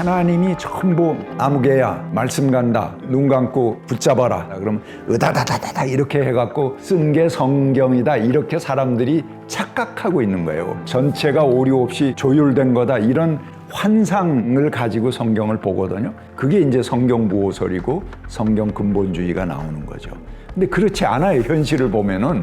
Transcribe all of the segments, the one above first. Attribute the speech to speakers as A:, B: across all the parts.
A: 하나님이 전부 아무개야 말씀 간다 눈 감고 붙잡아라. 그러면 으다다다다다 이렇게 해갖고 쓴 게 성경이다. 이렇게 사람들이 착각하고 있는 거예요. 전체가 오류 없이 조율된 거다. 이런 환상을 가지고 성경을 보거든요. 그게 이제 성경 부호설이고 성경 근본주의가 나오는 거죠. 근데 그렇지 않아요. 현실을 보면은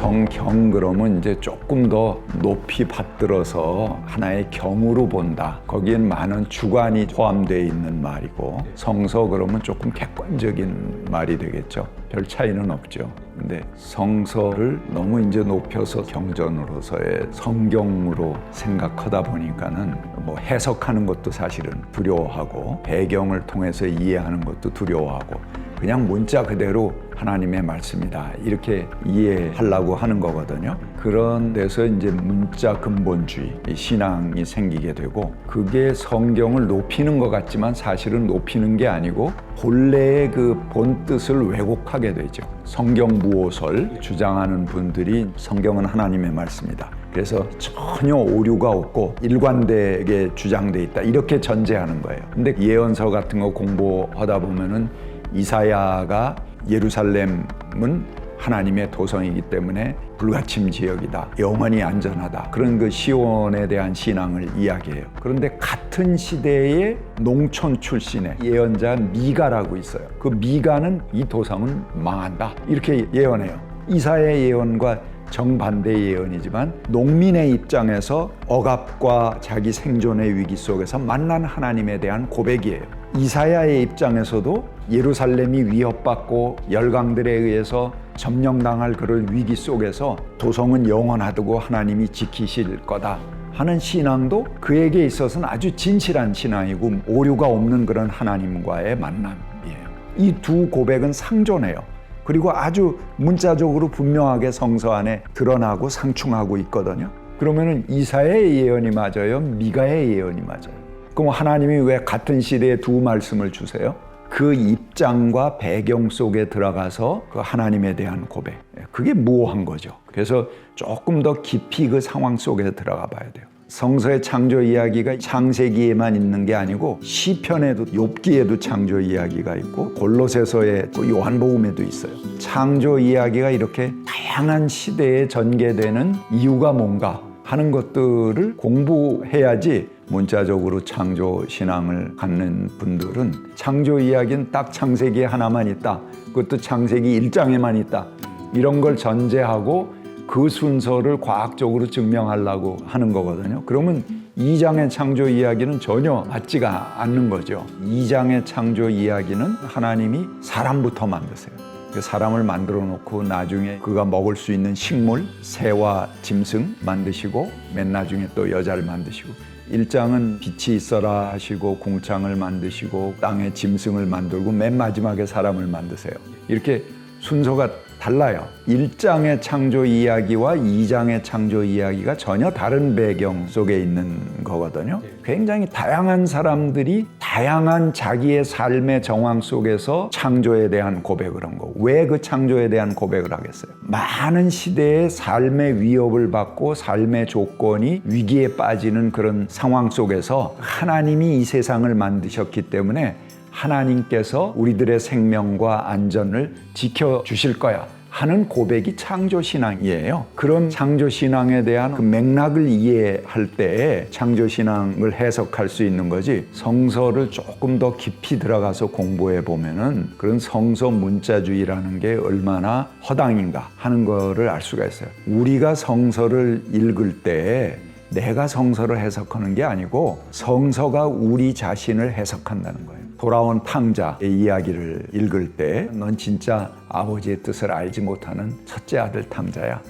A: 성경 그러면 이제 조금 더 높이 받들어서 하나의 경으로 본다. 거기엔 많은 주관이 포함되어 있는 말이고 성서 그러면 조금 객관적인 말이 되겠죠. 별 차이는 없죠. 근데 성서를 너무 이제 높여서 경전으로서의 성경으로 생각하다 보니까는 뭐 해석하는 것도 사실은 두려워하고 배경을 통해서 이해하는 것도 두려워하고 그냥 문자 그대로 하나님의 말씀이다 이렇게 이해하려고 하는 거거든요. 그런 데서 이제 문자 근본주의 이 신앙이 생기게 되고 그게 성경을 높이는 것 같지만 사실은 높이는 게 아니고 본래의 그 본 뜻을 왜곡하게 되죠. 성경 무호설 주장하는 분들이 성경은 하나님의 말씀이다. 그래서 전혀 오류가 없고 일관되게 주장돼 있다 이렇게 전제하는 거예요. 근데 예언서 같은 거 공부하다 보면은 이사야가 예루살렘은 하나님의 도성이기 때문에 불가침 지역이다. 영원히 안전하다. 그런 그 시온에 대한 신앙을 이야기해요. 그런데 같은 시대의 농촌 출신의 예언자 미가라고 있어요. 그 미가는 이 도성은 망한다. 이렇게 예언해요. 이사의 예언과 정반대의 예언이지만 농민의 입장에서 억압과 자기 생존의 위기 속에서 만난 하나님에 대한 고백이에요. 이사야의 입장에서도 예루살렘이 위협받고 열강들에 의해서 점령당할 그럴 위기 속에서 도성은 영원하다고 하나님이 지키실 거다 하는 신앙도 그에게 있어서는 아주 진실한 신앙이고 오류가 없는 그런 하나님과의 만남이에요. 이 두 고백은 상존해요. 그리고 아주 문자적으로 분명하게 성서 안에 드러나고 상충하고 있거든요. 그러면은 이사의 예언이 맞아요? 미가의 예언이 맞아요? 그럼 하나님이 왜 같은 시대에 두 말씀을 주세요? 그 입장과 배경 속에 들어가서 그 하나님에 대한 고백. 그게 무오한 거죠. 그래서 조금 더 깊이 그 상황 속에 들어가 봐야 돼요. 성서의 창조 이야기가 창세기에만 있는 게 아니고 시편에도 욥기에도 창조 이야기가 있고 골로새서의 또 요한복음에도 있어요. 창조 이야기가 이렇게 다양한 시대에 전개되는 이유가 뭔가 하는 것들을 공부해야지 문자적으로 창조 신앙을 갖는 분들은 창조 이야기는 딱 창세기 하나만 있다. 그것도 창세기 1장에만 있다. 이런 걸 전제하고 그 순서를 과학적으로 증명하려고 하는 거거든요. 그러면 2장의 창조 이야기는 전혀 맞지가 않는 거죠. 2장의 창조 이야기는 하나님이 사람부터 만드세요. 그 사람을 만들어 놓고 나중에 그가 먹을 수 있는 식물, 새와 짐승 만드시고 맨 나중에 또 여자를 만드시고 1장은 빛이 있어라 하시고 궁창을 만드시고 땅에 짐승을 만들고 맨 마지막에 사람을 만드세요. 이렇게 순서가 달라요. 1장의 창조 이야기와 2장의 창조 이야기가 전혀 다른 배경 속에 있는 거거든요. 굉장히 다양한 사람들이 다양한 자기의 삶의 정황 속에서 창조에 대한 고백을 한 거. 왜 그 창조에 대한 고백을 하겠어요? 많은 시대의 삶의 위협을 받고 삶의 조건이 위기에 빠지는 그런 상황 속에서 하나님이 이 세상을 만드셨기 때문에 하나님께서 우리들의 생명과 안전을 지켜 주실 거야. 하는 고백이 창조 신앙이에요. 그런 창조 신앙에 대한 그 맥락을 이해할 때 창조 신앙을 해석할 수 있는 거지. 성서를 조금 더 깊이 들어가서 공부해 보면은 그런 성서 문자주의라는 게 얼마나 허당인가 하는 거를 알 수가 있어요. 우리가 성서를 읽을 때 내가 성서를 해석하는 게 아니고 성서가 우리 자신을 해석한다는 거예요. 돌아온 탕자의 이야기를 읽을 때 넌 진짜 아버지의 뜻을 알지 못하는 첫째 아들 탕자야.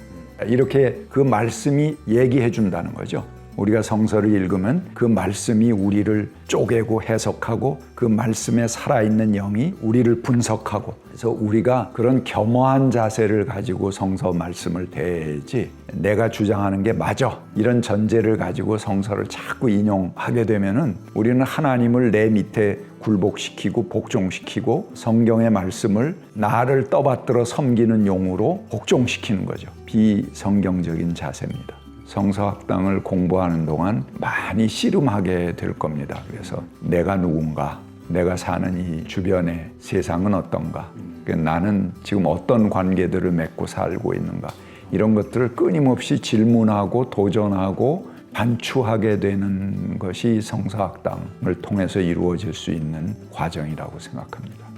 A: 이렇게 그 말씀이 얘기해 준다는 거죠. 우리가 성서를 읽으면 그 말씀이 우리를 쪼개고 해석하고 그 말씀에 살아있는 영이 우리를 분석하고 그래서 우리가 그런 겸허한 자세를 가지고 성서 말씀을 대해야지 내가 주장하는 게 맞아 이런 전제를 가지고 성서를 자꾸 인용하게 되면은 우리는 하나님을 내 밑에 굴복시키고 복종시키고 성경의 말씀을 나를 떠받들어 섬기는 용으로 복종시키는 거죠. 비성경적인 자세입니다. 성서학당을 공부하는 동안 많이 씨름하게 될 겁니다. 그래서 내가 누군가, 내가 사는 이 주변의 세상은 어떤가, 그 나는 지금 어떤 관계들을 맺고 살고 있는가, 이런 것들을 끊임없이 질문하고 도전하고 반추하게 되는 것이 성서학당을 통해서 이루어질 수 있는 과정이라고 생각합니다.